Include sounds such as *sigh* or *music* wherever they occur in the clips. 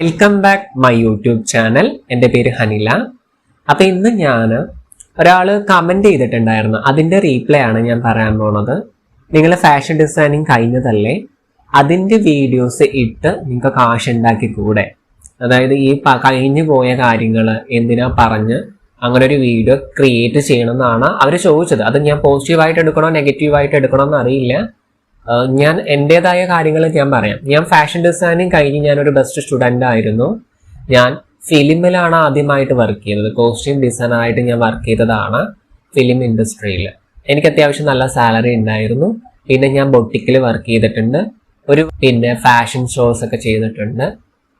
Welcome back my YouTube channel എന്റെ പേര് ഹനില. അപ്പം ഇന്ന് ഞാൻ ഒരാൾ കമന്റ് ചെയ്തിട്ടുണ്ടായിരുന്നു. അതിന്റെ റീപ്ലൈ ആണ് ഞാൻ പറയാൻ പോണത്. നിങ്ങൾ ഫാഷൻ ഡിസൈനിങ് കഴിഞ്ഞതല്ലേ? അതിന്റെ വീഡിയോസ് ഇട്ട് നിങ്ങൾക്ക് കാശ് ഉണ്ടാക്കി കൂടെ അതായത് ഈ കഴിഞ്ഞു പോയ കാര്യങ്ങൾ എന്തിനാ പറഞ്ഞ് അങ്ങനെ ഒരു വീഡിയോ ക്രിയേറ്റ് ചെയ്യണമെന്നാണ് അവർ ചോദിച്ചത്. അത് ഞാൻ പോസിറ്റീവായിട്ട് എടുക്കണോ നെഗറ്റീവായിട്ട് എടുക്കണോ എന്ന് അറിയില്ല. ആഹ് ഞാൻ എന്റെതായ കാര്യങ്ങൾ ഞാൻ പറയാം. ഞാൻ ഫാഷൻ ഡിസൈനിങ് കഴിഞ്ഞ് ഞാനൊരു ബെസ്റ്റ് സ്റ്റുഡന്റ് ആയിരുന്നു. ഞാൻ ഫിലിമിലാണ് ആദ്യമായിട്ട് വർക്ക് ചെയ്തത്. കോസ്റ്റ്യൂം ഡിസൈനറായിട്ട് ഞാൻ വർക്ക് ചെയ്തതാണ് ഫിലിം ഇൻഡസ്ട്രിയിൽ എനിക്ക് അത്യാവശ്യം നല്ല സാലറി ഉണ്ടായിരുന്നു. പിന്നെ ഞാൻ ബൊട്ടിക്കിൽ വർക്ക് ചെയ്തിട്ടുണ്ട്. ഒരു പിന്നെ ഫാഷൻ ഷോസ് ഒക്കെ ചെയ്തിട്ടുണ്ട്.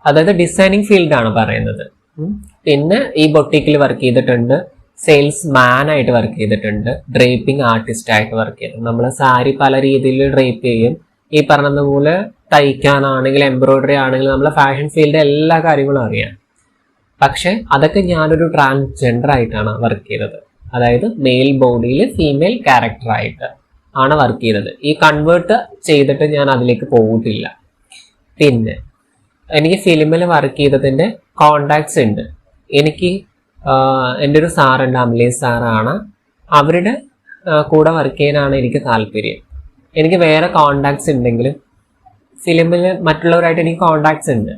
അതായത് ഡിസൈനിങ് ഫീൽഡാണ് പറയുന്നത്. പിന്നെ ഈ ബൊട്ടിക്കിൽ വർക്ക് ചെയ്തിട്ടുണ്ട്. സെയിൽസ് മാൻ ആയിട്ട് വർക്ക് ചെയ്തിട്ടുണ്ട്. ഡ്രേപ്പിംഗ് ആർട്ടിസ്റ്റ് ആയിട്ട് വർക്ക് ചെയ്തിട്ടുണ്ട്. നമ്മൾ സാരി പല രീതിയിൽ ഡ്രേപ്പ് ചെയ്യും. ഈ പറഞ്ഞതുപോലെ തയ്ക്കാനാണെങ്കിൽ എംബ്രോയിഡറി ആണെങ്കിലും നമ്മളെ ഫാഷൻ ഫീൽഡ് എല്ലാ കാര്യങ്ങളും അറിയാം. പക്ഷെ അതൊക്കെ ഞാനൊരു ട്രാൻസ്ജെൻഡർ ആയിട്ടാണ് വർക്ക് ചെയ്തത്. അതായത് മെയിൽ ബോഡിയിൽ ഫീമെയിൽ ക്യാരക്ടർ ആയിട്ട് ആണ് വർക്ക് ചെയ്തത്. ഈ കൺവേർട്ട് ചെയ്തിട്ട് ഞാൻ അതിലേക്ക് പോയിട്ടില്ല. പിന്നെ എനിക്ക് ഫിലിമിൽ വർക്ക് ചെയ്തതിന്റെ കോണ്ടാക്ട്സ് ഉണ്ട്. എനിക്ക് എന്റെ ഒരു സാറുണ്ട് അമലേഷ് സാറാണ് അവരുടെ കൂടെ വർക്ക് ചെയ്യാനാണ് എനിക്ക് താല്പര്യം. എനിക്ക് വേറെ കോണ്ടാക്ട്സ് ഉണ്ടെങ്കിലും ഫിലിമിൽ മറ്റുള്ളവരായിട്ട് എനിക്ക് കോണ്ടാക്ട്സ് ഉണ്ട്.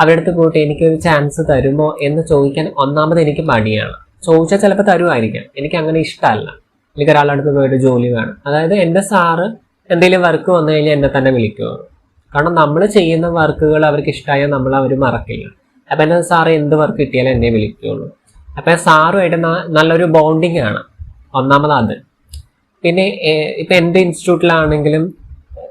അവരുടെ അടുത്ത് പോയിട്ട് എനിക്കൊരു ചാൻസ് തരുമോ എന്ന് ചോദിക്കാൻ ഒന്നാമത് എനിക്ക് മടിയാണ്. ചോദിച്ചാൽ ചിലപ്പോൾ തരുമായിരിക്കാം. എനിക്ക് അങ്ങനെ ഇഷ്ടമല്ല. എനിക്ക് ഒരാളുടെ അടുത്ത് പോയിട്ട് ജോലി വേണം. അതായത് എന്റെ സാറ് എന്തെങ്കിലും വർക്ക് വന്നു കഴിഞ്ഞാൽ എന്നെ തന്നെ വിളിക്കുമോ കാരണം നമ്മൾ ചെയ്യുന്ന വർക്കുകൾ അവർക്ക് ഇഷ്ടമായാൽ നമ്മൾ അവർ മറക്കില്ല. അപ്പം എന്റെ സാറ് എന്ത് വർക്ക് കിട്ടിയാലും എന്നെ വിളിക്കുകയുള്ളൂ അപ്പം സാറുമായിട്ട് നല്ലൊരു ബോണ്ടിങ് ആണ് ഒന്നാമത് പിന്നെ ഇപ്പം എന്റെ ഇൻസ്റ്റിറ്റ്യൂട്ടിലാണെങ്കിലും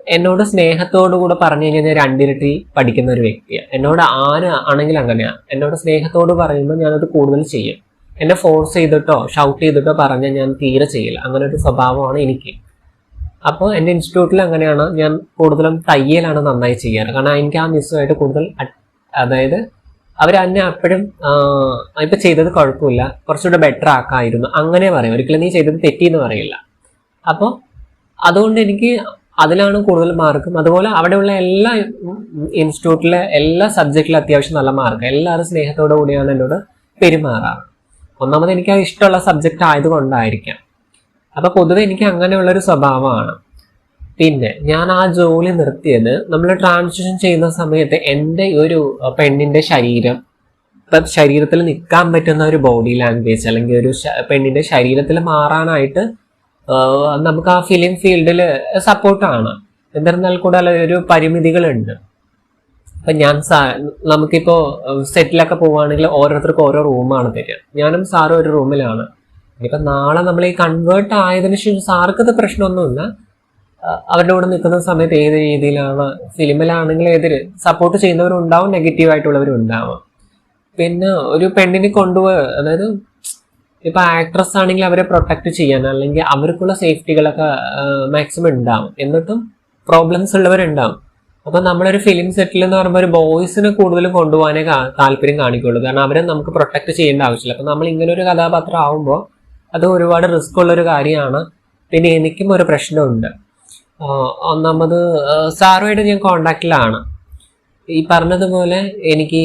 എന്നോട് സ്നേഹത്തോടു കൂടെ പറഞ്ഞു കഴിഞ്ഞാൽ ഞാൻ രണ്ടിരട്ടി പഠിക്കുന്ന ഒരു വ്യക്തിയാണ് എന്നോട് ആര് ആണെങ്കിലും അങ്ങനെയാണ് എന്നോട് സ്നേഹത്തോട് പറയുമ്പോൾ ഞാനത് കൂടുതൽ ചെയ്യും. എന്നെ ഫോഴ്സ് ചെയ്തിട്ടോ ഷൗട്ട് ചെയ്തിട്ടോ പറഞ്ഞാൽ ഞാൻ തീരെ ചെയ്യില്ല. അങ്ങനെ ഒരു സ്വഭാവമാണ് എനിക്ക്. അപ്പോൾ എന്റെ ഇൻസ്റ്റിറ്റ്യൂട്ടിൽ അങ്ങനെയാണ് ഞാൻ കൂടുതലും തയ്യലാണ് നന്നായി ചെയ്യാറ്. കാരണം എനിക്ക് ആ മിസ്സുമായിട്ട് കൂടുതൽ അതായത് അവർ എന്നെ അപ്പോഴും ഇപ്പൊ ചെയ്തത് കുഴപ്പമില്ല. കുറച്ചുകൂടെ ബെറ്റർ ആക്കായിരുന്നു. അങ്ങനെ പറയും. ഒരിക്കലും നീ ചെയ്തത് തെറ്റിയെന്ന് പറയില്ല. അപ്പോൾ അതുകൊണ്ട് എനിക്ക് അതിലാണ് കൂടുതൽ മാർക്കും. അതുപോലെ അവിടെയുള്ള എല്ലാ ഇൻസ്റ്റിറ്റ്യൂട്ടിലെ എല്ലാ സബ്ജക്റ്റിലും അത്യാവശ്യം നല്ല മാർക്ക്. എല്ലാവരും സ്നേഹത്തോടു കൂടിയാണ് എന്നോട് പെരുമാറാറ്. ഒന്നാമത് എനിക്ക് ഇഷ്ടമുള്ള സബ്ജക്റ്റ് ആയതുകൊണ്ടായിരിക്കാം. അപ്പൊ പൊതുവെ എനിക്ക് അങ്ങനെയുള്ളൊരു സ്വഭാവമാണ്. പിന്നെ ഞാൻ ആ ജോലി നിർത്തിയത് നമ്മൾ ട്രാൻസിഷൻ ചെയ്യുന്ന സമയത്ത് എന്റെ ഒരു പെണ്ണിന്റെ ശരീരം ഇപ്പം ശരീരത്തിൽ നിൽക്കാൻ പറ്റുന്ന ഒരു ബോഡി ലാംഗ്വേജ് അല്ലെങ്കിൽ ഒരു പെണ്ണിന്റെ ശരീരത്തിൽ മാറാനായിട്ട് നമുക്ക് ആ ഫിലിം ഫീൽഡിൽ സപ്പോർട്ടാണ് എന്നിരുന്നാൽ കൂടെ ഒരു പരിമിതികളുണ്ട്. അപ്പം ഞാൻ സാ നമുക്കിപ്പോൾ സെറ്റിലൊക്കെ പോവുകയാണെങ്കിൽ ഓരോരുത്തർക്കും ഓരോ റൂമാണ് തരിക. ഞാനും സാറും ഒരു റൂമിലാണ് ഇനിയിപ്പോ നാളെ നമ്മൾ ഈ കൺവേർട്ട് ആയതിനു ശേഷം സാർക്ക് ഇത് പ്രശ്നമൊന്നുമില്ല. അവരുടെ കൂടെ നിൽക്കുന്ന സമയത്ത് ഏത് രീതിയിലാണ് ഫിലിമിലാണെങ്കിൽ ഏതൊരു സപ്പോർട്ട് ചെയ്യുന്നവരുണ്ടാവും നെഗറ്റീവ് ആയിട്ടുള്ളവരും ഉണ്ടാവും പിന്നെ ഒരു പെണ്ണിനെ കൊണ്ടുപോയ അതായത് ഇപ്പൊ ആക്ട്രസ് ആണെങ്കിൽ അവരെ പ്രൊട്ടക്ട് ചെയ്യാൻ അല്ലെങ്കിൽ അവർക്കുള്ള സേഫ്റ്റികളൊക്കെ മാക്സിമം ഉണ്ടാവും. എന്നിട്ടും പ്രോബ്ലംസ് ഉള്ളവരുണ്ടാവും. അപ്പൊ നമ്മളൊരു ഫിലിം സെറ്റിൽ എന്ന് പറയുമ്പോൾ ഒരു ബോയ്സിനെ കൂടുതലും കൊണ്ടുപോകാനേ താല്പര്യം കാണിക്കുള്ളൂ. കാരണം അവരെ നമുക്ക് പ്രൊട്ടക്ട് ചെയ്യേണ്ട ആവശ്യമില്ല. അപ്പൊ നമ്മൾ ഇങ്ങനെ ഒരു കഥാപാത്രം ആവുമ്പോൾ അത് ഒരുപാട് റിസ്ക് ഉള്ള ഒരു കാര്യമാണ്. പിന്നെ എനിക്കും ഒരു പ്രശ്നമുണ്ട്. ഒന്നാമത് സാറുമായിട്ട് ഞാൻ കോണ്ടാക്റ്റിലാണ്. ഈ പറഞ്ഞതുപോലെ എനിക്ക്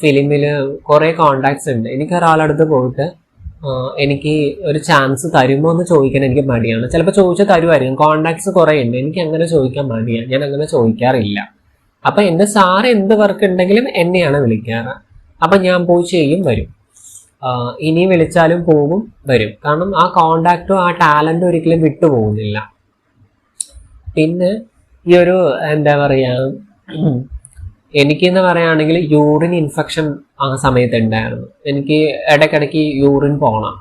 ഫിലിമിൽ കുറേ കോണ്ടാക്ട്സ് ഉണ്ട്. എനിക്ക് ഒരാളടുത്ത് പോയിട്ട് എനിക്ക് ഒരു ചാൻസ് തരുമോ എന്ന് ചോദിക്കാൻ എനിക്ക് മടിയാണ്. ചിലപ്പോൾ ചോദിച്ചാൽ തരുമായിരിക്കും കോണ്ടാക്ട്സ് കുറേ ഉണ്ട്. എനിക്ക് അങ്ങനെ ചോദിക്കാൻ മടിയാണ്. ഞാൻ അങ്ങനെ ചോദിക്കാറില്ല. അപ്പൊ എന്റെ സാറ് എന്ത് വർക്ക് ഉണ്ടെങ്കിലും എന്നെയാണ് വിളിക്കാറ്. അപ്പൊ ഞാൻ പോയി ചെയ്യും വരും. ഇനി വിളിച്ചാലും പോകും വരും. കാരണം ആ കോണ്ടാക്റ്റും ആ ടാലന്റും ഒരിക്കലും വിട്ടുപോകുന്നില്ല. പിന്നെ ഈ ഒരു എന്താ പറയാ എനിക്കെന്ന് പറയുകയാണെങ്കിൽ യൂറിൻ ഇൻഫെക്ഷൻ ആ സമയത്ത് ഉണ്ടായിരുന്നു. എനിക്ക് ഇടയ്ക്കിടയ്ക്ക് യൂറിൻ പോകണം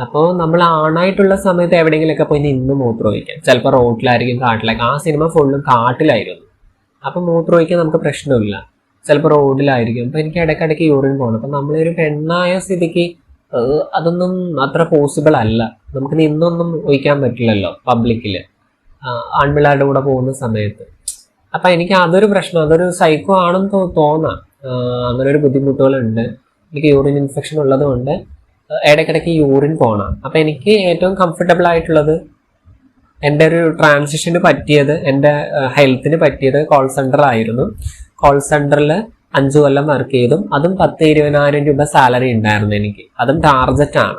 അപ്പോൾ നമ്മൾ ആണായിട്ടുള്ള സമയത്ത് എവിടെയെങ്കിലുമൊക്കെ പോയി നിന്ന് മൂത്രമൊഴിക്കാം. ചിലപ്പോൾ റോഡിലായിരിക്കും കാട്ടിലായിരിക്കും. ആ സിനിമ ഫുള്ളും കാട്ടിലായിരുന്നു. അപ്പം മൂത്രമൊഴിക്കാൻ നമുക്ക് പ്രശ്നമില്ല. ചിലപ്പോൾ റോഡിലായിരിക്കും. അപ്പം എനിക്ക് ഇടയ്ക്കിടയ്ക്ക് യൂറിൻ പോകണം അപ്പം നമ്മളൊരു പെണ്ണായ സ്ഥിതിക്ക് അതൊന്നും അത്ര പോസിബിൾ അല്ല. നമുക്ക് നിന്നൊന്നും ഒഴിക്കാൻ പറ്റില്ലല്ലോ പബ്ലിക്കിൽ ആൺപിള്ളേരുടെ കൂടെ പോകുന്ന സമയത്ത്. അപ്പം എനിക്ക് അതൊരു പ്രശ്നം അതൊരു സൈക്കോ ആണെന്ന് തോന്നാം. അങ്ങനെ ഒരു ബുദ്ധിമുട്ടുകളുണ്ട്. എനിക്ക് യൂറിൻ ഇൻഫെക്ഷൻ ഉള്ളത് കൊണ്ട് ഇടയ്ക്കിടയ്ക്ക് യൂറിൻ പോകണം അപ്പം എനിക്ക് ഏറ്റവും കംഫർട്ടബിൾ ആയിട്ടുള്ളത് എന്റെ ഒരു ട്രാൻസിഷന് പറ്റിയത് എന്റെ ഹെൽത്തിന് പറ്റിയത് കോൾ സെന്റർ ആയിരുന്നു. കോൾ സെന്ററിൽ അഞ്ചു കൊല്ലം വർക്ക് ചെയ്തും അതും പത്ത് ഇരുപതിനായിരം രൂപ സാലറി ഉണ്ടായിരുന്നു എനിക്ക്. അതും ടാർജറ്റ് ആണ്.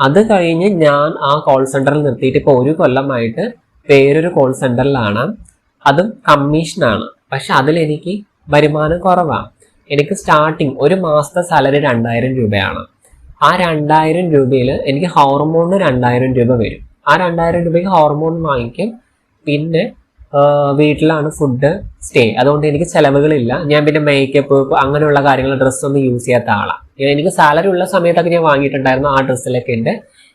അത് കഴിഞ്ഞ് ഞാൻ ആ കോൾ സെന്ററിൽ നിർത്തിയിട്ട് ഇപ്പോൾ ഒരു കൊല്ലമായിട്ട് വേറൊരു കോൾ സെന്ററിലാണ് അതും കമ്മീഷനാണ് പക്ഷെ അതിലെനിക്ക് വരുമാനം കുറവാണ് എനിക്ക് സ്റ്റാർട്ടിങ് ഒരു മാസത്തെ സാലറി രണ്ടായിരം രൂപയാണ്. ആ രണ്ടായിരം രൂപയിൽ എനിക്ക് ഹോർമോണിന് രണ്ടായിരം രൂപ വരും. ആ രണ്ടായിരം രൂപയ്ക്ക് ഹോർമോൺ വാങ്ങിക്കും. പിന്നെ വീട്ടിലാണ് ഫുഡ് സ്റ്റേ അതുകൊണ്ട് എനിക്ക് ചിലവുകളില്ല. ഞാൻ പിന്നെ മേക്കപ്പ് അങ്ങനെയുള്ള കാര്യങ്ങൾ ഡ്രസ്സൊന്നും യൂസ് ചെയ്യാത്ത ആളാണ് എനിക്ക് സാലറി ഉള്ള സമയത്തൊക്കെ ഞാൻ വാങ്ങിയിട്ടുണ്ടായിരുന്നു ആ ഡ്രസ്സിലൊക്കെ ഉണ്ട്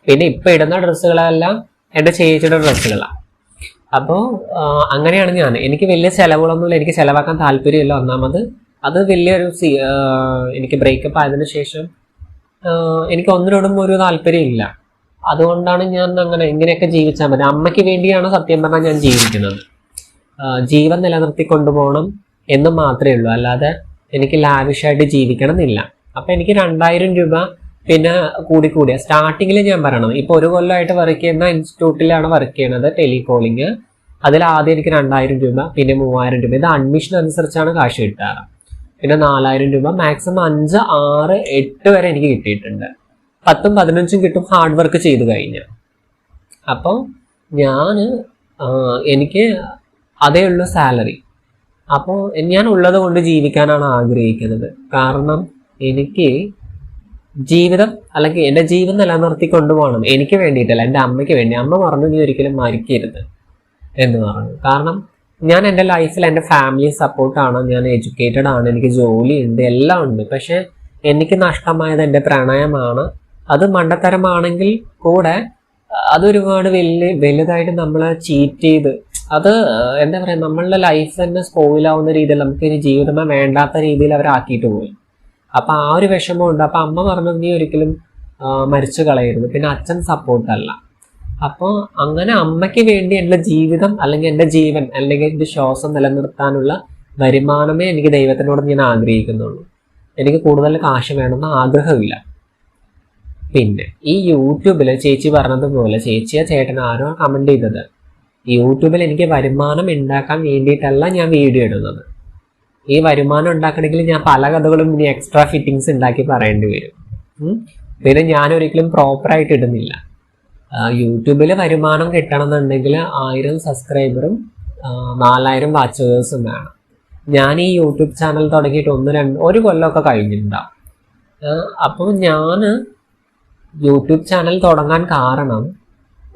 പിന്നെ ഇപ്പം ഇടുന്ന ഡ്രസ്സുകളെല്ലാം എന്റെ ചേച്ചിയുടെ ഡ്രസ്സുകളാണ് അപ്പോൾ അങ്ങനെയാണ് ഞാൻ. എനിക്ക് വലിയ ചിലവുകളൊന്നുമില്ല. എനിക്ക് ചിലവാക്കാൻ താല്പര്യമില്ല. ഒന്നാമത് അത് വലിയൊരു സി എനിക്ക് ബ്രേക്കപ്പ് ആയതിനു ശേഷം എനിക്ക് ഒന്നിനോടും ഒരു താല്പര്യമില്ല. അതുകൊണ്ടാണ് ഞാൻ അങ്ങനെ ഇങ്ങനെയൊക്കെ ജീവിച്ചാൽ മതി. അമ്മയ്ക്ക് വേണ്ടിയാണ് സത്യം പറഞ്ഞാൽ ഞാൻ ജീവിക്കുന്നത്. ജീവൻ നിലനിർത്തി കൊണ്ടുപോകണം എന്ന് മാത്രമേ ഉള്ളൂ. അല്ലാതെ എനിക്ക് ലാവിഷായിട്ട് ജീവിക്കണം എന്നില്ല അപ്പം എനിക്ക് രണ്ടായിരം രൂപ പിന്നെ കൂടി കൂടിയ സ്റ്റാർട്ടിങ്ങിൽ ഞാൻ പറയണം. ഇപ്പോൾ ഒരു കൊല്ലമായിട്ട് വർക്ക് ചെയ്യുന്ന ഇൻസ്റ്റിറ്റ്യൂട്ടിലാണ് വർക്ക് ചെയ്യണത് ടെലികോളിങ് അതിൽ ആദ്യം എനിക്ക് രണ്ടായിരം രൂപ പിന്നെ മൂവായിരം രൂപ. ഇത് അഡ്മിഷൻ അനുസരിച്ചാണ് കാശ് കിട്ടാറ് പിന്നെ നാലായിരം രൂപ. മാക്സിമം അഞ്ച് ആറ് എട്ട് വരെ എനിക്ക് കിട്ടിയിട്ടുണ്ട്. പത്തും പതിനഞ്ചും കിട്ടും ഹാർഡ് വർക്ക് ചെയ്ത് കഴിഞ്ഞാൽ അപ്പോൾ ഞാൻ എനിക്ക് അതേ ഉള്ളൂ സാലറി അപ്പോൾ ഞാൻ ഉള്ളത് കൊണ്ട് ജീവിക്കാനാണ് ആഗ്രഹിക്കുന്നത്. കാരണം എനിക്ക് ജീവിതം അല്ലെങ്കിൽ എന്റെ ജീവൻ നിലനിർത്തി കൊണ്ടുപോകണം. എനിക്ക് വേണ്ടിയിട്ടല്ല എന്റെ അമ്മയ്ക്ക് വേണ്ടി. അമ്മ പറഞ്ഞു നീ ഒരിക്കലും മരിക്കരുത് എന്ന് പറഞ്ഞു. കാരണം ഞാൻ എന്റെ ലൈഫിൽ എന്റെ ഫാമിലി സപ്പോർട്ടാണ് ഞാൻ എഡ്യൂക്കേറ്റഡ് ആണ് എനിക്ക് ജോലി ഉണ്ട് എല്ലാം ഉണ്ട്. പക്ഷേ എനിക്ക് നഷ്ടമായത് എന്റെ പ്രണയമാണ്. അത് മണ്ടത്തരമാണെങ്കിൽ കൂടെ അതൊരുപാട് വലിയ വലുതായിട്ട് നമ്മൾ ചീറ്റ് ചെയ്ത് അത് എന്താ പറയുക നമ്മളുടെ ലൈഫ് തന്നെ സ്പോയിലാവുന്ന രീതിയിൽ നമുക്ക് ഇനി ജീവിതമേ വേണ്ടാത്ത രീതിയിൽ അവരാക്കിയിട്ട് പോയി. അപ്പൊ ആ ഒരു വിഷമമുണ്ട്. അപ്പൊ അമ്മ പറഞ്ഞു നീ ഒരിക്കലും മരിച്ചു കളയരുത്. പിന്നെ അച്ഛൻ സപ്പോർട്ടല്ല. അപ്പോൾ അങ്ങനെ അമ്മയ്ക്ക് വേണ്ടി എന്റെ ജീവിതം അല്ലെങ്കിൽ എന്റെ ജീവൻ അല്ലെങ്കിൽ എന്റെ ശ്വാസം നിലനിർത്താനുള്ള വരുമാനമേ എനിക്ക് ദൈവത്തിനോട് ഞാൻ ആഗ്രഹിക്കുന്നുള്ളൂ. എനിക്ക് കൂടുതൽ കാശ് വേണമെന്ന് ആഗ്രഹമില്ല. പിന്നെ ഈ യൂട്യൂബിൽ ചേച്ചി പറഞ്ഞതുപോലെ ചേച്ചിയെ ചേട്ടൻ ആരോ കമന്റ് ചെയ്തത് യൂട്യൂബിൽ എനിക്ക് വരുമാനം ഉണ്ടാക്കാൻ വേണ്ടിയിട്ടല്ല ഞാൻ വീഡിയോ ഇടുന്നത്. ഈ വരുമാനം ഉണ്ടാക്കണമെങ്കിൽ ഞാൻ പല കഥകളും ഇനി എക്സ്ട്രാ ഫിറ്റിങ്സ് ഉണ്ടാക്കി പറയേണ്ടി വരും. പിന്നെ ഞാൻ ഒരിക്കലും പ്രോപ്പറായിട്ട് ഇടുന്നില്ല. യൂട്യൂബിൽ വരുമാനം കിട്ടണമെന്നുണ്ടെങ്കിൽ ആയിരം സബ്സ്ക്രൈബറും നാലായിരം വാച്ചേഴ്സും വേണം. ഞാൻ ഈ യൂട്യൂബ് ചാനൽ തുടങ്ങിയിട്ട് ഒന്ന് രണ്ട് ഒരു കൊല്ലമൊക്കെ കഴിഞ്ഞിട്ടുണ്ടാവും. അപ്പോൾ ഞാൻ യൂട്യൂബ് ചാനൽ തുടങ്ങാൻ കാരണം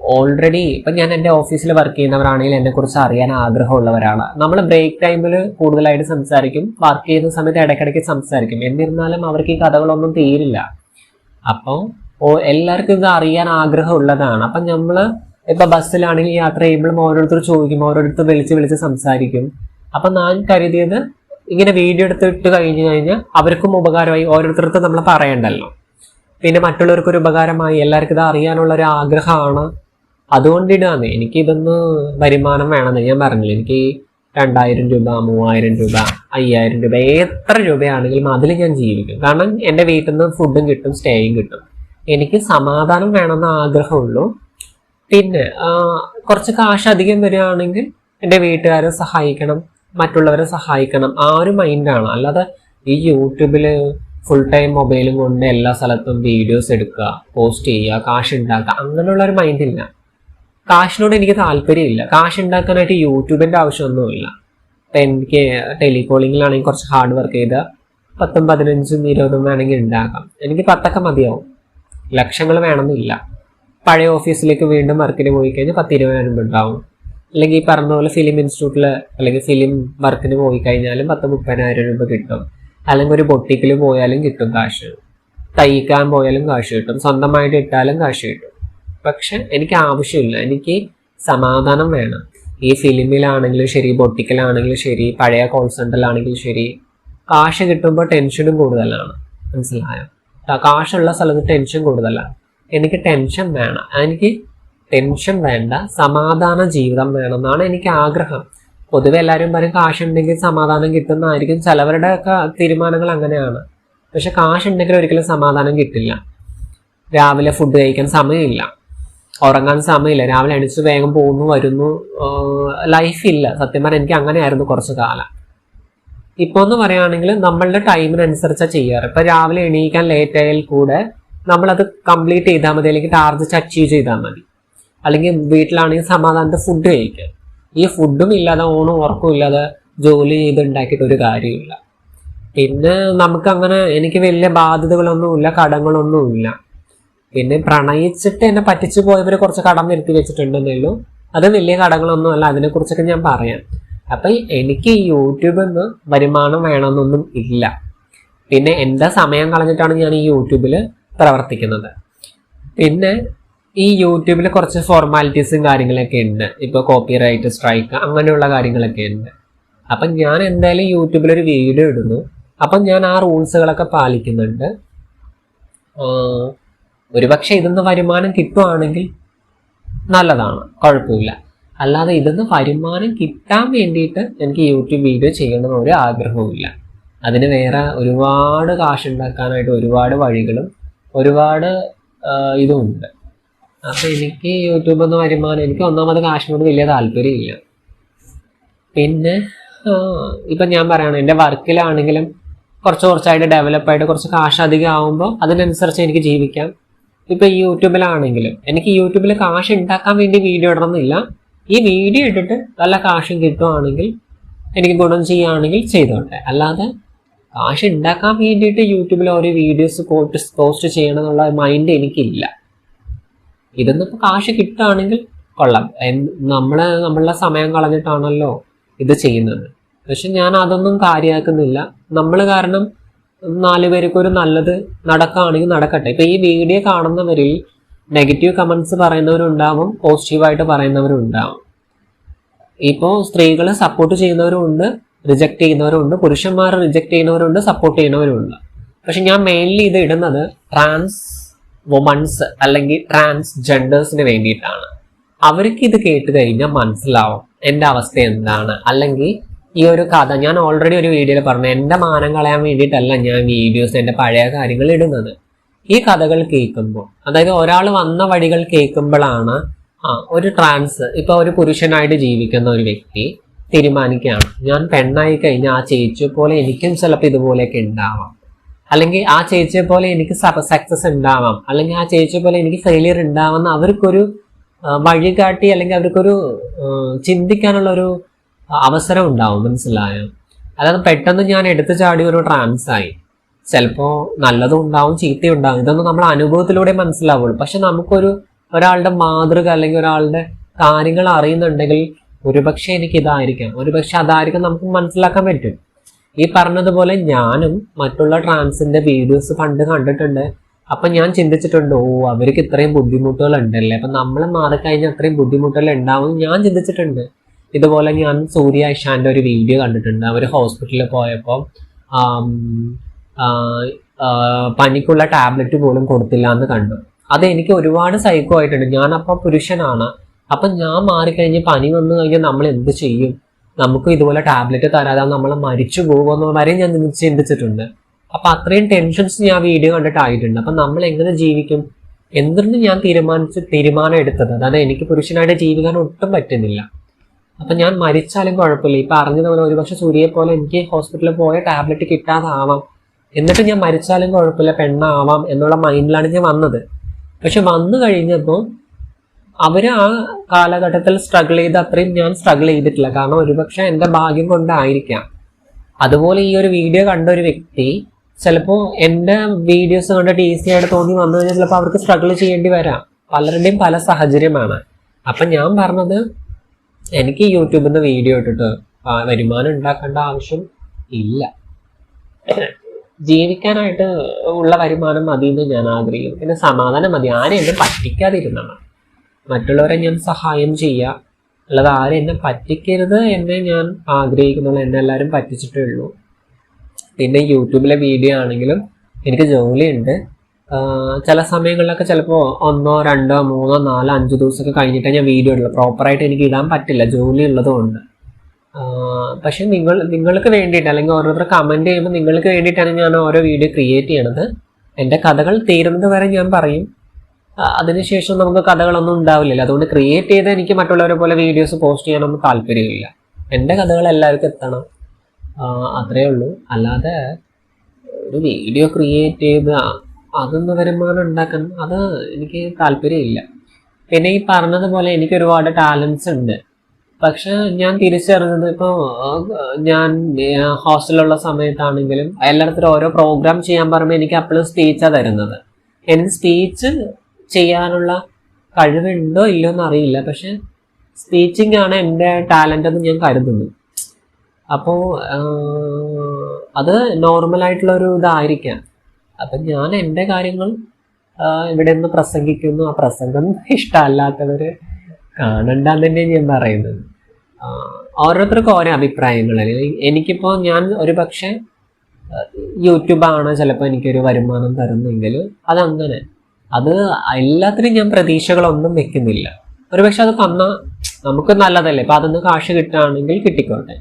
ഓൾറെഡി ഇപ്പം ഞാൻ എന്റെ ഓഫീസിൽ വർക്ക് ചെയ്യുന്നവരാണെങ്കിൽ എന്നെക്കുറിച്ച് അറിയാൻ ആഗ്രഹമുള്ളവരാണ്. നമ്മൾ ബ്രേക്ക് ടൈമിൽ കൂടുതലായിട്ട് സംസാരിക്കും. വർക്ക് ചെയ്യുന്ന സമയത്ത് ഇടയ്ക്കിടയ്ക്ക് സംസാരിക്കും. എന്നിരുന്നാലും അവർക്ക് ഈ കഥകളൊന്നും തീരില്ല. അപ്പോൾ എല്ലാവർക്കും ഇത് അറിയാൻ ആഗ്രഹമുള്ളതാണ്. അപ്പം നമ്മൾ ഇപ്പം ബസ്സിലാണെങ്കിൽ യാത്ര ചെയ്യുമ്പോഴും ഓരോരുത്തർ ചോദിക്കും ഓരോരുത്തർ വിളിച്ച് വിളിച്ച് സംസാരിക്കും. അപ്പം ഞാൻ കരുതിയത് ഇങ്ങനെ വീഡിയോ എടുത്തിട്ട് കഴിഞ്ഞു കഴിഞ്ഞാൽ അവർക്കും ഉപകാരമായി ഓരോരുത്തർക്ക് നമ്മൾ പറയണ്ടല്ലോ. പിന്നെ മറ്റുള്ളവർക്കൊരു ഉപകാരമായി. എല്ലാവർക്കും ഇത് അറിയാനുള്ള ഒരു ആഗ്രഹമാണ്. അതുകൊണ്ടിടാന്ന്. എനിക്ക് ഇതൊന്ന് വരുമാനം വേണമെന്ന് ഞാൻ പറഞ്ഞില്ല. എനിക്ക് രണ്ടായിരം രൂപ മൂവായിരം രൂപ അയ്യായിരം രൂപ എത്ര രൂപയാണെങ്കിലും അതിൽ ഞാൻ ജീവിക്കും. കാരണം എന്റെ വീട്ടിൽ നിന്ന് ഫുഡും കിട്ടും സ്റ്റേയും കിട്ടും. എനിക്ക് സമാധാനം വേണമെന്ന് ആഗ്രഹമുള്ളൂ. പിന്നെ കുറച്ച് കാശ് അധികം വരികയാണെങ്കിൽ എന്റെ വീട്ടുകാരെ സഹായിക്കണം മറ്റുള്ളവരെ സഹായിക്കണം. ആ ഒരു മൈൻഡാണ് അല്ലാതെ ഈ യൂട്യൂബിൽ ഫുൾ ടൈം മൊബൈലും കൊണ്ട് എല്ലാ സ്ഥലത്തും വീഡിയോസ് എടുക്കുക പോസ്റ്റ് ചെയ്യുക കാശ് ഉണ്ടാക്കുക അങ്ങനെയുള്ള ഒരു മൈൻഡില്ല കാശിനോട് എനിക്ക് താല്പര്യമില്ല. കാശ് ഉണ്ടാക്കാനായിട്ട് യൂട്യൂബിന്റെ ആവശ്യമൊന്നുമില്ല. എനിക്ക് ടെലികോളിങ്ങിലാണെങ്കിൽ കുറച്ച് ഹാർഡ് വർക്ക് ചെയ്ത് പത്തും പതിനഞ്ചും ഇരുപതും വേണമെങ്കിൽ ഉണ്ടാക്കാം. എനിക്ക് പത്തൊക്കെ മതിയാവും. ലക്ഷങ്ങൾ വേണമെന്നില്ല. പഴയ ഓഫീസിലേക്ക് വീണ്ടും വർക്കിന് പോയി കഴിഞ്ഞാൽ പത്ത് ഇരുപതിനായിരം രൂപ ഉണ്ടാവും. അല്ലെങ്കിൽ ഈ പറഞ്ഞ പോലെ ഫിലിം ഇൻസ്റ്റിറ്റ്യൂട്ടിൽ അല്ലെങ്കിൽ ഫിലിം വർക്കിന് പോയി കഴിഞ്ഞാലും പത്ത് മുപ്പതിനായിരം രൂപ കിട്ടും. അല്ലെങ്കിൽ ഒരു ബൊട്ടിക്കിൽ പോയാലും കിട്ടും കാശ്. തയ്ക്കാൻ പോയാലും കാശ് കിട്ടും. സ്വന്തമായിട്ട് ഇട്ടാലും കാശ് കിട്ടും. പക്ഷെ എനിക്ക് ആവശ്യമില്ല. എനിക്ക് സമാധാനം വേണം. ഈ ഫിലിമിലാണെങ്കിലും ശരി പൊട്ടിക്കലാണെങ്കിലും ശരി പഴയ കോൾ സെന്ററിലാണെങ്കിലും ശരി കാശ് കിട്ടുമ്പോൾ ടെൻഷനും കൂടുതലാണ്. മനസ്സിലായോ? കാശുള്ള സ്ഥലത്ത് ടെൻഷൻ കൂടുതലാണ് എനിക്ക് ടെൻഷൻ വേണം. എനിക്ക് ടെൻഷൻ വേണ്ട. സമാധാന ജീവിതം വേണം എന്നാണ് എനിക്ക് ആഗ്രഹം. പൊതുവെ എല്ലാവരും പറയും കാശുണ്ടെങ്കിൽ സമാധാനം കിട്ടുന്നതായിരിക്കും. ചിലവരുടെ ഒക്കെ തീരുമാനങ്ങൾ അങ്ങനെയാണ്. പക്ഷെ കാശുണ്ടെങ്കിൽ ഒരിക്കലും സമാധാനം കിട്ടില്ല. രാവിലെ ഫുഡ് കഴിക്കാൻ സമയമില്ല. ഉറങ്ങാൻ സമയമില്ല. രാവിലെ എണീച്ച് വേഗം പോകുന്നു വരുന്നു. ലൈഫില്ല സത്യം പറഞ്ഞാൽ എനിക്ക് അങ്ങനെയായിരുന്നു കുറച്ച് കാലം. ഇപ്പോൾ എന്ന് പറയുകയാണെങ്കിൽ നമ്മളുടെ ടൈമിനനുസരിച്ചാണ് ചെയ്യാറ്. ഇപ്പൊ രാവിലെ എണീക്കാൻ ലേറ്റ് ആയാൽ കൂടെ നമ്മളത് കംപ്ലീറ്റ് ചെയ്താൽ മതി. അല്ലെങ്കിൽ ടാർഗറ്റ് അച്ചീവ് ചെയ്താൽ മതി. അല്ലെങ്കിൽ വീട്ടിലാണെങ്കിൽ സമാധാനത്തെ ഫുഡ് കഴിക്കുക ഈ ഫുഡും ഇല്ലാതെ ഓണും ഉറക്കവും ഇല്ലാതെ ജോലി ചെയ്ത് ഉണ്ടാക്കിയിട്ട് ഒരു കാര്യമില്ല പിന്നെ നമുക്ക് അങ്ങനെ എനിക്ക് വലിയ ബാധ്യതകളൊന്നുമില്ല കടങ്ങളൊന്നുമില്ല. പിന്നെ പ്രണയിച്ചിട്ട് എന്നെ പറ്റിച്ചു പോയവരെ കുറച്ച് കടം വരുത്തി ഉള്ളൂ അത് വലിയ കടങ്ങളൊന്നും അല്ല അതിനെക്കുറിച്ചൊക്കെ ഞാൻ പറയാം. അപ്പൊ എനിക്ക് ഈ യൂട്യൂബിൽ നിന്ന് വരുമാനം വേണമെന്നൊന്നും ഇല്ല. പിന്നെ എന്താ സമയം കളഞ്ഞിട്ടാണ് ഞാൻ ഈ യൂട്യൂബിൽ പ്രവർത്തിക്കുന്നത്. പിന്നെ ഈ യൂട്യൂബിൽ കുറച്ച് ഫോർമാലിറ്റീസും കാര്യങ്ങളൊക്കെ ഉണ്ട്. ഇപ്പോൾ കോപ്പി റൈറ്റ് സ്ട്രൈക്ക് അങ്ങനെയുള്ള കാര്യങ്ങളൊക്കെ ഉണ്ട്. അപ്പം ഞാൻ എന്തായാലും യൂട്യൂബിൽ ഒരു വീഡിയോ ഇടുന്നു. അപ്പം ഞാൻ ആ റൂൾസുകളൊക്കെ പാലിക്കുന്നുണ്ട്. ഒരുപക്ഷെ ഇതിന്ന് വരുമാനം കിട്ടുവാണെങ്കിൽ നല്ലതാണ് കുഴപ്പമില്ല. അല്ലാതെ ഇതിന്ന് വരുമാനം കിട്ടാൻ വേണ്ടിയിട്ട് എനിക്ക് യൂട്യൂബ് വീഡിയോ ചെയ്യണമെന്ന് ഒരു ആഗ്രഹവുമില്ല. അതിന് വേറെ ഒരുപാട് കാശുണ്ടാക്കാനായിട്ട് ഒരുപാട് വഴികളും ഒരുപാട് ഇതുമുണ്ട്. അപ്പം എനിക്ക് യൂട്യൂബ് എന്ന് വരുമാനം എനിക്ക് ഒന്നാമത് കാശിനോട് വലിയ താല്പര്യമില്ല. പിന്നെ ഇപ്പം ഞാൻ പറയണം എന്റെ വർക്കിലാണെങ്കിലും കുറച്ച് കുറച്ചായിട്ട് ഡെവലപ്പായിട്ട് കുറച്ച് കാശ് അധികം ആകുമ്പോൾ അതിനനുസരിച്ച് എനിക്ക് ജീവിക്കാം. ഇപ്പം ഈ യൂട്യൂബിലാണെങ്കിലും എനിക്ക് യൂട്യൂബിൽ കാശ് ഉണ്ടാക്കാൻ വേണ്ടി വീഡിയോ ഇടണമെന്നില്ല. ഈ വീഡിയോ ഇട്ടിട്ട് നല്ല കാശും കിട്ടുവാണെങ്കിൽ എനിക്ക് ഗുണം ചെയ്യുകയാണെങ്കിൽ ചെയ്തോട്ടെ. അല്ലാതെ കാശ് ഉണ്ടാക്കാൻ വേണ്ടിയിട്ട് യൂട്യൂബിൽ ഓരോ വീഡിയോസ് പോസ്റ്റ് പോസ്റ്റ് ചെയ്യണം എന്നുള്ള മൈൻഡ് എനിക്കില്ല. ഇതൊന്നും ഇപ്പോൾ കാശ് കിട്ടുകയാണെങ്കിൽ കൊള്ളാം. നമ്മൾ നമ്മളുടെ സമയം കളഞ്ഞിട്ടാണല്ലോ ഇത് ചെയ്യുന്നത്. പക്ഷെ ഞാൻ അതൊന്നും കാര്യമാക്കുന്നില്ല. നമ്മൾ കാരണം നാല് പേർക്ക് ഒരു നല്ലത് നടക്കുകയാണെങ്കിൽ നടക്കട്ടെ. ഇപ്പം ഈ വീഡിയോ കാണുന്നവരിൽ നെഗറ്റീവ് കമൻസ് പറയുന്നവരുണ്ടാവും പോസിറ്റീവായിട്ട് പറയുന്നവരും പറയുന്നവരുണ്ടാവും. ഇപ്പോൾ സ്ത്രീകൾ സപ്പോർട്ട് ചെയ്യുന്നവരുമുണ്ട് റിജക്ട് ചെയ്യുന്നവരുണ്ട് പുരുഷന്മാർ റിജക്ട് ചെയ്യുന്നവരുണ്ട് സപ്പോർട്ട് ചെയ്യുന്നവരുണ്ട്. പക്ഷെ ഞാൻ മെയിൻലി ഇത് ഇടുന്നത് ട്രാൻസ് വുമൺസ് അല്ലെങ്കിൽ ട്രാൻസ് ജെൻഡേഴ്സിന് വേണ്ടിയിട്ടാണ്. അവർക്ക് ഇത് കേട്ട് കഴിഞ്ഞാൽ മനസ്സിലാവും എന്റെ അവസ്ഥ എന്താണ്. അല്ലെങ്കിൽ ഈ ഒരു കഥ ഞാൻ ഓൾറെഡി ഒരു വീഡിയോയിൽ പറഞ്ഞു. എന്റെ മാനം കളയാൻ വേണ്ടിയിട്ടല്ല ഞാൻ വീഡിയോസ് എന്റെ പഴയ കാര്യങ്ങൾ ഇടുന്നത്. ഈ കഥകൾ കേൾക്കുമ്പോൾ അതായത് ഒരാൾ വന്ന വഴികൾ കേൾക്കുമ്പോഴാണ് ആ ഒരു ട്രാൻസ് ഇപ്പോൾ ഒരു പുരുഷനായിട്ട് ജീവിക്കുന്ന ഒരു വ്യക്തി തീരുമാനിക്കുകയാണ്. ഞാൻ പെണ്ണായി കഴിഞ്ഞാൽ ആ ചേച്ചിയെ പോലെ എനിക്കും ചിലപ്പോൾ ഇതുപോലെയൊക്കെ ഉണ്ടാവാം. അല്ലെങ്കിൽ ആ ചേച്ചിയെ പോലെ എനിക്ക് സക്സസ് ഉണ്ടാവാം. അല്ലെങ്കിൽ ആ ചേച്ചിയെ പോലെ എനിക്ക് ഫെയിലിയർ ഉണ്ടാവാം അവർക്കൊരു വഴികാട്ടി അല്ലെങ്കിൽ അവർക്കൊരു ചിന്തിക്കാനുള്ള ഒരു അവസരം ഉണ്ടാവും മനസ്സിലായോ? അതായത് പെട്ടെന്ന് ഞാൻ എടുത്തു ചാടി ഒരു ട്രാൻസ് ആയി. ചിലപ്പോ നല്ലതും ഉണ്ടാവും ചീത്തയും ഉണ്ടാവും. ഇതൊന്നും നമ്മൾ അനുഭവത്തിലൂടെ മനസ്സിലാവുള്ളൂ. പക്ഷെ നമുക്കൊരു ഒരാളുടെ മാതൃക അല്ലെങ്കിൽ ഒരാളുടെ കാര്യങ്ങൾ അറിയുന്നുണ്ടെങ്കിൽ ഒരുപക്ഷെ എനിക്ക് ഇതായിരിക്കാം. ഒരുപക്ഷെ അതായിരിക്കും നമുക്ക് മനസ്സിലാക്കാൻ പറ്റും. ഈ പറഞ്ഞതുപോലെ ഞാനും മറ്റുള്ള ട്രാൻസിന്റെ വീഡിയോസ് പണ്ട് കണ്ടിട്ടുണ്ട്. അപ്പൊ ഞാൻ ചിന്തിച്ചിട്ടുണ്ട് ഓ അവർക്ക് ഇത്രയും ബുദ്ധിമുട്ടുകൾ ഉണ്ടല്ലേ? അപ്പൊ നമ്മൾ മാറിക്കഴിഞ്ഞാൽ അത്രയും ബുദ്ധിമുട്ടുകൾ ഉണ്ടാവും ഞാൻ ചിന്തിച്ചിട്ടുണ്ട്. ഇതുപോലെ ഞാൻ സൂര്യ ഇഷാന്റെ ഒരു വീഡിയോ കണ്ടിട്ടുണ്ട്. അവർ ഹോസ്പിറ്റലിൽ പോയപ്പോൾ പനിക്കുള്ള ടാബ്ലറ്റ് പോലും കൊടുത്തില്ല എന്ന് കണ്ടു. അത് എനിക്ക് ഒരുപാട് സൈക്കോ ആയിട്ടുണ്ട്. അപ്പം പുരുഷനാണ്. അപ്പം ഞാൻ മാറിക്കഴിഞ്ഞ് പനി വന്നു കഴിഞ്ഞാൽ നമ്മൾ എന്ത് ചെയ്യും? നമുക്ക് ഇതുപോലെ ടാബ്ലറ്റ് തരാതെ നമ്മൾ മരിച്ചു പോകുമെന്ന് വരെ ഞാൻ ചിന്തിച്ചിട്ടുണ്ട്. അപ്പം അത്രയും ടെൻഷൻസ് ഞാൻ വീഡിയോ കണ്ടിട്ടായിട്ടുണ്ട്. അപ്പം നമ്മൾ എങ്ങനെ ജീവിക്കും? എന്തിനും ഞാൻ തീരുമാനിച്ച് തീരുമാനം എടുത്തത്? അതായത് എനിക്ക് പുരുഷനായിട്ട് ജീവിക്കാൻ ഒട്ടും പറ്റുന്നില്ല. അപ്പൊ ഞാൻ മരിച്ചാലും കുഴപ്പമില്ല. ഇപ്പം അറിഞ്ഞതുപോലെ ഒരുപക്ഷെ സൂര്യയെ പോലെ എനിക്ക് ഹോസ്പിറ്റലിൽ പോയ ടാബ്ലറ്റ് കിട്ടാതാവാം. എന്നിട്ട് ഞാൻ മരിച്ചാലും കുഴപ്പമില്ല പെണ്ണാവാം എന്നുള്ള മൈൻഡിലാണ് ഞാൻ വന്നത്. പക്ഷെ വന്നു കഴിഞ്ഞപ്പോൾ അവർ ആ കാലഘട്ടത്തിൽ സ്ട്രഗിൾ ചെയ്ത് അത്രയും ഞാൻ സ്ട്രഗിൾ ചെയ്തിട്ടില്ല. കാരണം ഒരുപക്ഷെ എന്റെ ഭാഗ്യം കൊണ്ടായിരിക്കാം. അതുപോലെ ഈ ഒരു വീഡിയോ കണ്ട ഒരു വ്യക്തി ചിലപ്പോൾ എന്റെ വീഡിയോസ് കണ്ടിട്ട് ഈസി ആയിട്ട് തോന്നി വന്നു കഴിഞ്ഞാൽ ചിലപ്പോൾ അവർക്ക് സ്ട്രഗിൾ ചെയ്യേണ്ടി വരാം. പലരുടെയും പല സാഹചര്യമാണ്. അപ്പം ഞാൻ പറഞ്ഞത് എനിക്ക് യൂട്യൂബിൽ നിന്ന് വീഡിയോ ഇട്ടിട്ട് വരുമാനം ഉണ്ടാക്കേണ്ട ആവശ്യം ഇല്ല. ജീവിക്കാനായിട്ട് ഉള്ള വരുമാനം മതി എന്ന് ഞാൻ ആഗ്രഹിക്കുന്നു. പിന്നെ സമാധാനം മതി. ആരെ എന്നെ പറ്റിക്കാതിരുന്നാൽ മറ്റുള്ളവരെ ഞാൻ സഹായം ചെയ്യുക അല്ലാതെ ആരെ എന്നെ പറ്റിക്കരുത് എന്ന് ഞാൻ ആഗ്രഹിക്കുന്നുള്ളൂ. എന്നെ എല്ലാവരും പറ്റിച്ചിട്ടേ ഉള്ളൂ. പിന്നെ യൂട്യൂബിലെ വീഡിയോ ആണെങ്കിലും എനിക്ക് ജോലിയുണ്ട്. ചില സമയങ്ങളിലൊക്കെ ചിലപ്പോൾ ഒന്നോ രണ്ടോ മൂന്നോ നാലോ അഞ്ച് ദിവസമൊക്കെ കഴിഞ്ഞിട്ടേ ഞാൻ വീഡിയോ ഇടുള്ളൂ. പ്രോപ്പറായിട്ട് എനിക്ക് ഇടാൻ പറ്റില്ല. ജോലി ഉള്ളതുകൊണ്ട്. പക്ഷേ നിങ്ങൾ നിങ്ങൾക്ക് വേണ്ടിയിട്ട് അല്ലെങ്കിൽ ഓരോരുത്തർ കമന്റ് ചെയ്യുമ്പോൾ നിങ്ങൾക്ക് വേണ്ടിയിട്ടാണ് ഞാൻ ഓരോ വീഡിയോ ക്രിയേറ്റ് ചെയ്യണത്. എന്റെ കഥകൾ തീരുന്നത് വരെ ഞാൻ പറയും. അതിനുശേഷം നമുക്ക് കഥകളൊന്നും ഉണ്ടാവില്ലല്ലോ. അതുകൊണ്ട് ക്രിയേറ്റ് ചെയ്ത് എനിക്ക് മറ്റുള്ളവരെ പോലെ വീഡിയോസ് പോസ്റ്റ് ചെയ്യാനൊന്നും താല്പര്യമില്ല. എന്റെ കഥകൾ എല്ലാവർക്കും എത്തണം. അത്രയേ അത്രേ ഉള്ളൂ. അല്ലാതെ ഒരു വീഡിയോ ക്രിയേറ്റ് ചെയ്ത് അതൊന്ന് വരുമാനം ഉണ്ടാക്കാൻ അത് എനിക്ക് താല്പര്യമില്ല. പിന്നെ ഈ പറഞ്ഞതുപോലെ എനിക്ക് ഒരുപാട് ടാലൻസ് ഉണ്ട്. പക്ഷെ ഞാൻ തിരിച്ചറിഞ്ഞത് ഇപ്പോൾ ഞാൻ ഹോസ്റ്റലിലുള്ള സമയത്താണെങ്കിലും എല്ലായിടത്തും ഓരോ പ്രോഗ്രാം ചെയ്യാൻ പറയുമ്പോൾ എനിക്ക് അപ്പോഴും സ്പീച്ചാണ് തരുന്നത്. എനിക്ക് സ്പീച്ച് ചെയ്യാനുള്ള കഴിവുണ്ടോ ഇല്ലയോ എന്ന് അറിയില്ല പക്ഷെ സ്പീച്ചിങ് ആണ് എന്റെ ടാലന്റ് എന്ന് ഞാൻ കരുതുന്നു. അപ്പോൾ അത് നോർമലായിട്ടുള്ള ഒരു ഇതായിരിക്കാം. അപ്പം ഞാൻ എന്റെ കാര്യങ്ങൾ ഇവിടെ നിന്ന് പ്രസംഗിക്കുന്നു. ആ പ്രസംഗം *laughs* ഇഷ്ടമല്ലാത്തവർ കാണണ്ടെന്ന് തന്നെയാണ് ഞാൻ പറയുന്നത്. ഓരോരുത്തർക്കും ഓരോ അഭിപ്രായങ്ങൾ. എനിക്കിപ്പോൾ ഞാൻ ഒരു പക്ഷേ യൂട്യൂബാണ് ചിലപ്പോൾ എനിക്കൊരു വരുമാനം തരുന്നെങ്കിൽ അതങ്ങനെ. അത് എല്ലാത്തിനും ഞാൻ പ്രതീക്ഷകളൊന്നും വെക്കുന്നില്ല. ഒരുപക്ഷെ അത് തന്നാൽ നമുക്ക് നല്ലതല്ലേ? ഇപ്പം അതിന്ന് കാശ് കിട്ടുകയാണെങ്കിൽ കിട്ടിക്കോട്ടെ.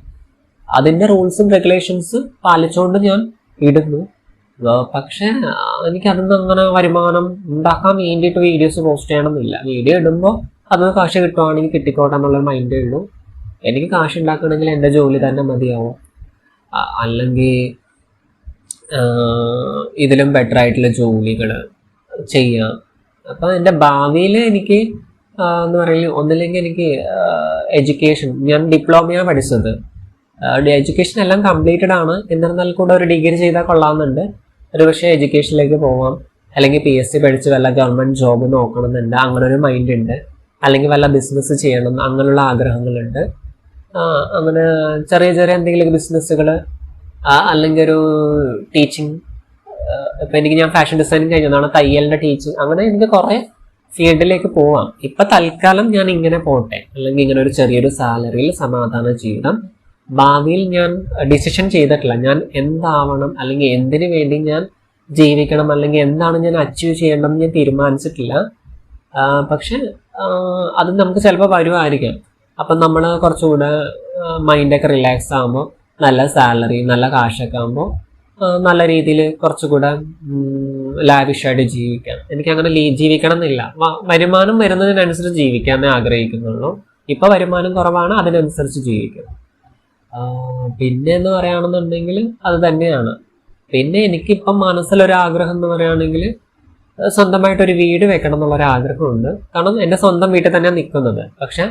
അതിന്റെ റൂൾസും റെഗുലേഷൻസ് പാലിച്ചുകൊണ്ട് ഞാൻ ഇടുന്നു. പക്ഷേ ആ, എനിക്ക് അതിന്ന് അങ്ങനെ വരുമാനം ഉണ്ടാക്കാൻ വേണ്ടിയിട്ട് വീഡിയോസ് പോസ്റ്റ് ചെയ്യണമെന്നില്ല. വീഡിയോ ഇടുമ്പോൾ അത് കാശ് കിട്ടുവാണെങ്കിൽ കിട്ടിക്കോട്ടെ എന്നുള്ളൊരു മൈൻഡേ ഉള്ളൂ. എനിക്ക് കാശ് ഉണ്ടാക്കണമെങ്കിൽ എന്റെ ജോലി തന്നെ മതിയാവും. അല്ലെങ്കിൽ ഇതിലും ബെറ്റർ ആയിട്ടുള്ള ജോലികൾ ചെയ്യാം. അപ്പം എന്റെ ഭാവിയിൽ എനിക്ക് എന്ന് പറയുക ഒന്നില്ലെങ്കിൽ എനിക്ക് എഡ്യൂക്കേഷൻ ഞാൻ ഡിപ്ലോമയാണ് പഠിച്ചത്. എഡ്യൂക്കേഷൻ എല്ലാം കംപ്ലീറ്റഡ് ആണ്. എന്നിരുന്നാൽ കൂടെ ഒരു ഡിഗ്രി ചെയ്താൽ കൊള്ളാമെന്നുണ്ട്. ഒരു പക്ഷേ എഡ്യൂക്കേഷനിലേക്ക് പോവാം. അല്ലെങ്കിൽ പി എസ് സി പഠിച്ച് വല്ല ഗവൺമെന്റ് ജോബ് നോക്കണമെന്നുണ്ട്. അങ്ങനെ ഒരു മൈൻഡ് ഉണ്ട്. അല്ലെങ്കിൽ വല്ല ബിസിനസ് ചെയ്യണം. അങ്ങനെയുള്ള ആഗ്രഹങ്ങളുണ്ട്. അങ്ങനെ ചെറിയ ചെറിയ എന്തെങ്കിലും ബിസിനസ്സുകൾ അല്ലെങ്കിൽ ഒരു ടീച്ചിങ് ഇപ്പം എനിക്ക് ഞാൻ ഫാഷൻ ഡിസൈനിങ് കഴിഞ്ഞതാണ്. തയ്യലിന്റെ ടീച്ചിങ് അങ്ങനെ എനിക്ക് കുറേ ഫീൽഡിലേക്ക് പോവാം. ഇപ്പം തൽക്കാലം ഞാൻ ഇങ്ങനെ പോട്ടെ. അല്ലെങ്കിൽ ഇങ്ങനെ ഒരു ചെറിയൊരു സാലറിയിൽ സമാധാന ജീവിതം ഭാവിയിൽ ഞാൻ ഡിസിഷൻ ചെയ്തിട്ടില്ല. ഞാൻ എന്താവണം അല്ലെങ്കിൽ എന്തിനു വേണ്ടി ഞാൻ ജീവിക്കണം അല്ലെങ്കിൽ എന്താണ് ഞാൻ അച്ചീവ് ചെയ്യേണ്ടതെന്ന് ഞാൻ തീരുമാനിച്ചിട്ടില്ല. പക്ഷെ അത് നമുക്ക് ചിലപ്പോൾ വരുമായിരിക്കാം അപ്പം നമ്മൾ കുറച്ചുകൂടെ മൈൻഡൊക്കെ റിലാക്സ് ആകുമ്പോൾ നല്ല സാലറി നല്ല കാശൊക്കെ ആകുമ്പോൾ നല്ല രീതിയിൽ കുറച്ചുകൂടെ ലാവിഷായിട്ട് ജീവിക്കാം. എനിക്ക് അങ്ങനെ ജീവിക്കണം എന്നില്ല വരുമാനം വരുന്നതിനനുസരിച്ച് ജീവിക്കാമെന്നേ ആഗ്രഹിക്കുന്നുള്ളൂ. ഇപ്പോൾ വരുമാനം കുറവാണ് അതിനനുസരിച്ച് ജീവിക്കും. ആ, പിന്നെ എന്ന് പറയുകയാണെന്നുണ്ടെങ്കിൽ അത് തന്നെയാണ്. പിന്നെ എനിക്കിപ്പം മനസ്സിലൊരാഗ്രഹം എന്ന് പറയുകയാണെങ്കിൽ സ്വന്തമായിട്ട് ഒരു വീട് വെക്കണം എന്നുള്ളൊരു ആഗ്രഹമുണ്ട് കാരണം എന്റെ സ്വന്തം വീട്ടിൽ തന്നെ നിൽക്കുന്നത്. പക്ഷെ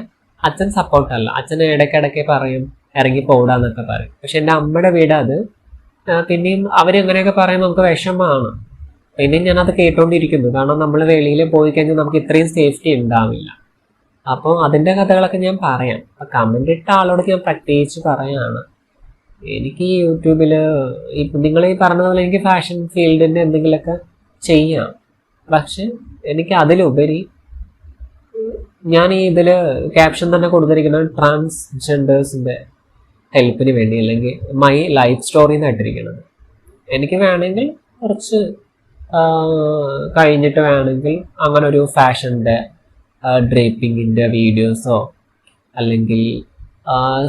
അച്ഛൻ സപ്പോർട്ടല്ല. അച്ഛൻ ഇടയ്ക്കിടയ്ക്ക് പറയും ഇറങ്ങി പോടാന്നൊക്കെ പറയും. പക്ഷെ എന്റെ അമ്മയുടെ വീട് അത്. പിന്നെയും അവരെങ്ങനെയൊക്കെ പറയുമ്പോൾ നമുക്ക് വിഷമമാണ്. പിന്നെയും ഞാനത് കേട്ടോണ്ടിരിക്കുന്നു. കാരണം നമ്മൾ വെളിയിൽ പോയി കഴിഞ്ഞാൽ നമുക്ക് ഇത്രയും സേഫ്റ്റി ഉണ്ടാവില്ല. അപ്പോൾ അതിന്റെ കഥകളൊക്കെ ഞാൻ പറയാം. അപ്പം കമന്റ് ഇട്ട ആളോട് ഞാൻ പ്രത്യേകിച്ച് പറയാണ്. എനിക്ക് യൂട്യൂബിൽ ഇപ്പം നിങ്ങൾ ഈ പറഞ്ഞതുപോലെ എനിക്ക് ഫാഷൻ ഫീൽഡിന്റെ എന്തെങ്കിലുമൊക്കെ ചെയ്യാം. പക്ഷെ എനിക്ക് അതിലുപരി ഞാൻ ഈ ഇതിൽ ക്യാപ്ഷൻ തന്നെ കൊടുത്തിരിക്കുന്നത് ട്രാൻസ്ജെൻഡേഴ്സിന്റെ ഹെൽപ്പിന് വേണ്ടി അല്ലെങ്കിൽ മൈ ലൈഫ് സ്റ്റോറി എന്നായിട്ടിരിക്കുന്നത് എനിക്ക് വേണമെങ്കിൽ കുറച്ച് കഴിഞ്ഞിട്ട് വേണമെങ്കിൽ അങ്ങനെ ഒരു ഫാഷന്റെ ഡ്രേപ്പിങ്ങിന്റെ വീഡിയോസോ അല്ലെങ്കിൽ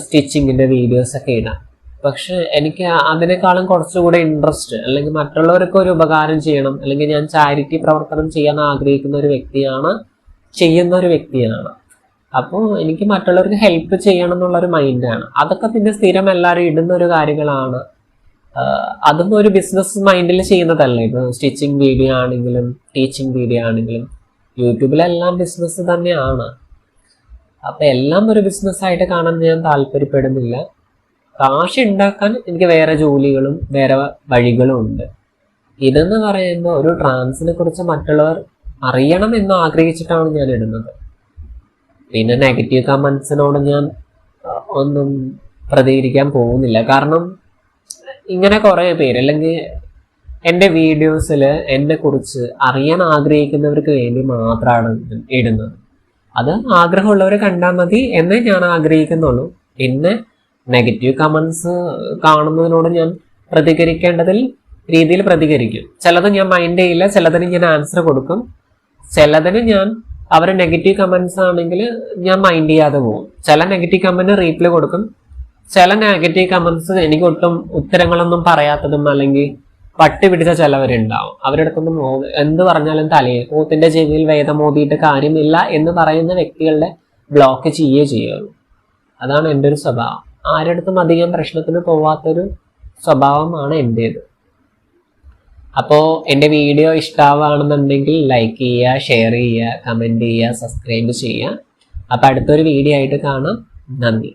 സ്റ്റിച്ചിങ്ങിന്റെ വീഡിയോസൊക്കെ ഇടാം. പക്ഷെ എനിക്ക് അതിനേക്കാളും കുറച്ചുകൂടെ ഇൻട്രസ്റ്റ് അല്ലെങ്കിൽ മറ്റുള്ളവർക്ക് ഒരു ഉപകാരം ചെയ്യണം അല്ലെങ്കിൽ ഞാൻ ചാരിറ്റി പ്രവർത്തനം ചെയ്യാൻ ആഗ്രഹിക്കുന്ന ഒരു വ്യക്തിയാണ് ചെയ്യുന്ന ഒരു വ്യക്തിയാണ്. അപ്പോൾ എനിക്ക് മറ്റുള്ളവർക്ക് ഹെൽപ്പ് ചെയ്യണം എന്നുള്ളൊരു മൈൻഡാണ് അതൊക്കെ പിന്നെ സ്ഥിരം എല്ലാവരും ഇടുന്ന ഒരു കാര്യങ്ങളാണ്. അതും ഒരു ബിസിനസ് മൈൻഡിൽ ചെയ്യുന്നതല്ല. ഇപ്പോൾ സ്റ്റിച്ചിങ് വീഡിയോ ആണെങ്കിലും ടീച്ചിങ് വീഡിയോ ആണെങ്കിലും യൂട്യൂബിലെല്ലാം ബിസിനസ് തന്നെയാണ്. അപ്പം എല്ലാം ഒരു ബിസിനസ്സായിട്ട് കാണാൻ ഞാൻ താല്പര്യപ്പെടുന്നില്ല. കാശ് ഉണ്ടാക്കാൻ എനിക്ക് വേറെ ജോലികളും വേറെ വഴികളും ഉണ്ട്. ഇതെന്ന് പറയുമ്പോൾ ഒരു ട്രാൻസിനെ കുറിച്ച് മറ്റുള്ളവർ അറിയണം എന്ന് ആഗ്രഹിച്ചിട്ടാണ് ഞാൻ ഇടുന്നത്. പിന്നെ നെഗറ്റീവ് കമൻസിനോട് ഞാൻ ഒന്നും പ്രതികരിക്കാൻ പോകുന്നില്ല. കാരണം ഇങ്ങനെ കുറേ പേര് അല്ലെങ്കിൽ എന്റെ വീഡിയോസിൽ എന്നെ കുറിച്ച് അറിയാൻ ആഗ്രഹിക്കുന്നവർക്ക് വേണ്ടി മാത്രമാണ് ഇടുന്നത്. അത് ആഗ്രഹമുള്ളവർ കണ്ടാൽ മതി എന്നേ ഞാൻ ആഗ്രഹിക്കുന്നുള്ളൂ. പിന്നെ നെഗറ്റീവ് കമൻസ് കാണുന്നതിനോട് ഞാൻ പ്രതികരിക്കേണ്ടതിൽ രീതിയിൽ പ്രതികരിക്കും. ചിലത് ഞാൻ മൈൻഡ് ചെയ്യില്ല ചിലതിന് ഞാൻ ആൻസർ കൊടുക്കും. ചിലതിന് ഞാൻ അവർ നെഗറ്റീവ് കമൻസ് ആണെങ്കിൽ ഞാൻ മൈൻഡ് ചെയ്യാതെ പോകും. ചില നെഗറ്റീവ് കമന്റ് റീപ്ലൈ കൊടുക്കും. ചില നെഗറ്റീവ് കമൻസ് എനിക്ക് ഒട്ടും ഉത്തരങ്ങളൊന്നും പറയാത്തതും അല്ലെങ്കിൽ പട്ടി പിടിച്ച ചിലവരുണ്ടാവും. അവരുടെ അടുത്തൊന്നും മോ- എന്ത് പറഞ്ഞാലും തലയെ പോത്തിന്റെ ചെവിയിൽ വേദം മോദിയിട്ട് കാര്യമില്ല എന്ന് പറയുന്ന വ്യക്തികളുടെ ബ്ലോക്ക് ചെയ്യുകയേ ചെയ്യുള്ളൂ. അതാണ് എന്റെ ഒരു സ്വഭാവം. ആരടുത്തും അധികം പ്രശ്നത്തിന് പോവാത്തൊരു സ്വഭാവമാണ് എന്റേത് അപ്പോൾ എന്റെ വീഡിയോ ഇഷ്ടമാവുകയാണെന്നുണ്ടെങ്കിൽ ലൈക്ക് ചെയ്യുക ഷെയർ ചെയ്യുക കമന്റ് ചെയ്യുക സബ്സ്ക്രൈബ് ചെയ്യുക. അപ്പോൾ അടുത്തൊരു വീഡിയോ ആയിട്ട് കാണാം. നന്ദി.